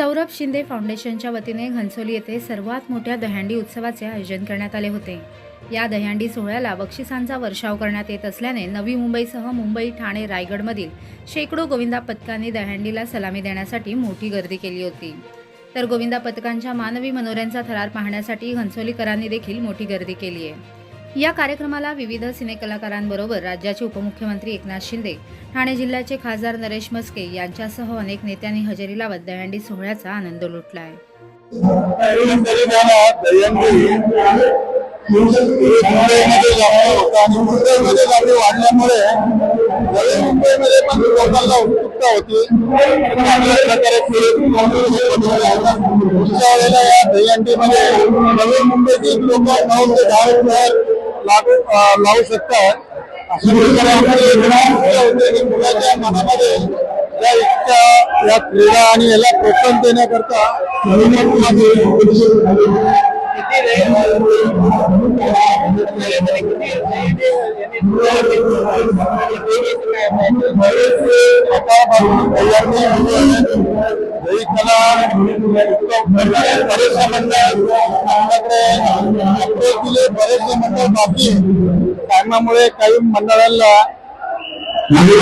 सौरभ शिंदे फाउंडेशनच्या वतीने घनसोली येथे सर्वात मोठ्या दह्यांडी उत्सवाचे आयोजन करण्यात आले होते. या दह्यांडी सोहळ्याला बक्षिसांचा वर्षाव करण्यात येत असल्याने नवी मुंबईसह मुंबई ठाणे रायगडमधील शेकडो गोविंदा पथकांनी दह्यांडीला सलामी देण्यासाठी मोठी गर्दी केली होती. तर गोविंदा पथकांच्या मानवी मनोऱ्यांचा थरार पाहण्यासाठी घनसोलीकरांनी देखील मोठी गर्दी केली आहे या कार्यक्रमाला विविध सिनेकलाकारांबरोबर राज्याचे उपमुख्यमंत्री एकनाथ शिंदे ठाणे जिल्ह्याचे खासदार नरेश मस्के यांच्यासह अनेक नेत्यांनी हजेरी लावत दहंडी सोहळ्याचा आनंद लुटला आहे मुंबईमध्ये नवी मुंबईमध्ये पण लोकांना उत्सुकता होती चांगल्या प्रकारे या दहीहंडीमध्ये नवी मुंबईतील लोक नऊ ते दहा हजार लागू लावू शकतात अशा मुलाच्या मनामध्ये या इच्छा या क्रीडा आणि याला प्रोत्साहन देण्याकरता बरेचसे मंडळ बरेचसे मंडळ बाकी कारणामुळे काही मंडळांना म्हणजे